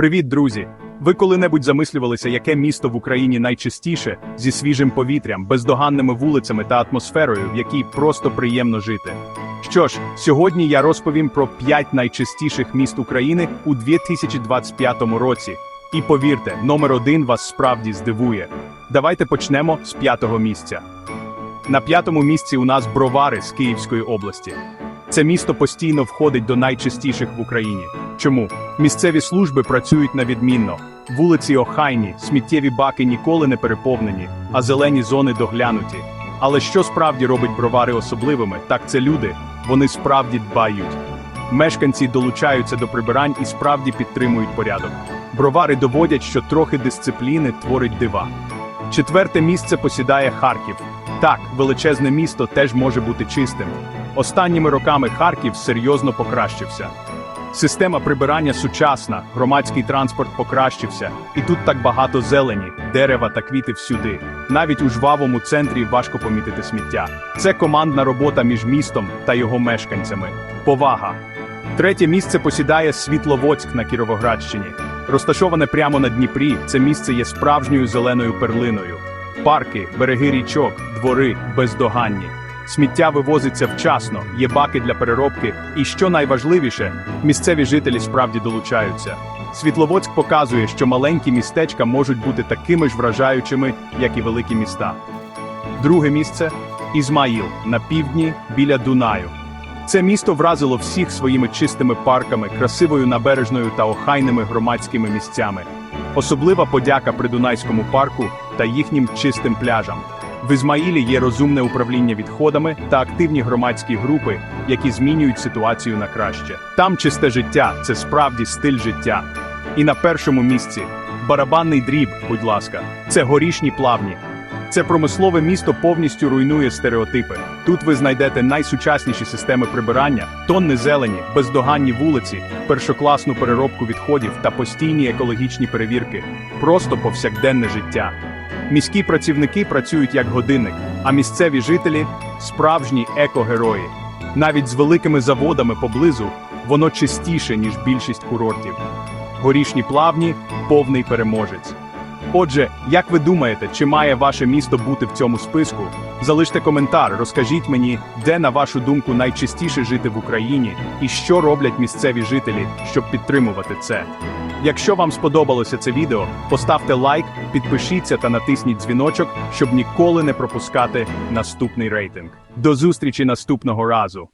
Привіт, друзі! Ви коли-небудь замислювалися, яке місто в Україні найчистіше зі свіжим повітрям, бездоганними вулицями та атмосферою, в якій просто приємно жити? Що ж, сьогодні я розповім про 5 найчистіших міст України у 2025 році. І повірте, номер один вас справді здивує. Давайте почнемо з п'ятого місця. На п'ятому місці у нас Бровари з Київської області. Це місто постійно входить до найчистіших в Україні. Чому? Місцеві служби працюють на відмінно. Вулиці охайні, сміттєві баки ніколи не переповнені, а зелені зони доглянуті. Але що справді робить бровари особливими, так це люди. Вони справді дбають. Мешканці долучаються до прибирань і справді підтримують порядок. Бровари доводять, що трохи дисципліни творить дива. Четверте місце посідає Харків. Так, величезне місто теж може бути чистим. Останніми роками Харків серйозно покращився. Система прибирання сучасна, громадський транспорт покращився, і тут так багато зелені, дерева та квіти всюди. Навіть у жвавому центрі важко помітити сміття. Це командна робота між містом та його мешканцями. Повага. Третє місце посідає Світловодськ на Кіровоградщині. Розташоване прямо на Дніпрі, це місце є справжньою зеленою перлиною. Парки, береги річок, двори бездоганні. Сміття вивозиться вчасно, є баки для переробки, і що найважливіше, місцеві жителі справді долучаються. Світловодськ показує, що маленькі містечка можуть бути такими ж вражаючими, як і великі міста. Друге місце Ізмаїл на півдні біля Дунаю. Це місто вразило всіх своїми чистими парками, красивою набережною та охайними громадськими місцями. Особлива подяка Придунайському парку та їхнім чистим пляжам. В Ізмаїлі є розумне управління відходами та активні громадські групи, які змінюють ситуацію на краще. Там чисте життя це справді стиль життя. І на першому місці барабанний дріб, будь ласка, це горішні плавні. Це промислове місто повністю руйнує стереотипи. Тут ви знайдете найсучасніші системи прибирання, тонни зелені, бездоганні вулиці, першокласну переробку відходів та постійні екологічні перевірки. Просто повсякденне життя. Міські працівники працюють як годинник, а місцеві жителі справжні екогерої. Навіть з великими заводами поблизу воно чистіше, ніж більшість курортів. Горішні плавні повний переможець. Отже, як ви думаєте, чи має ваше місто бути в цьому списку? Залиште коментар, розкажіть мені, де, на вашу думку, найчастіше жити в Україні і що роблять місцеві жителі, щоб підтримувати це. Якщо вам сподобалося це відео, поставте лайк, підпишіться та натисніть дзвіночок, щоб ніколи не пропускати наступний рейтинг. До зустрічі наступного разу!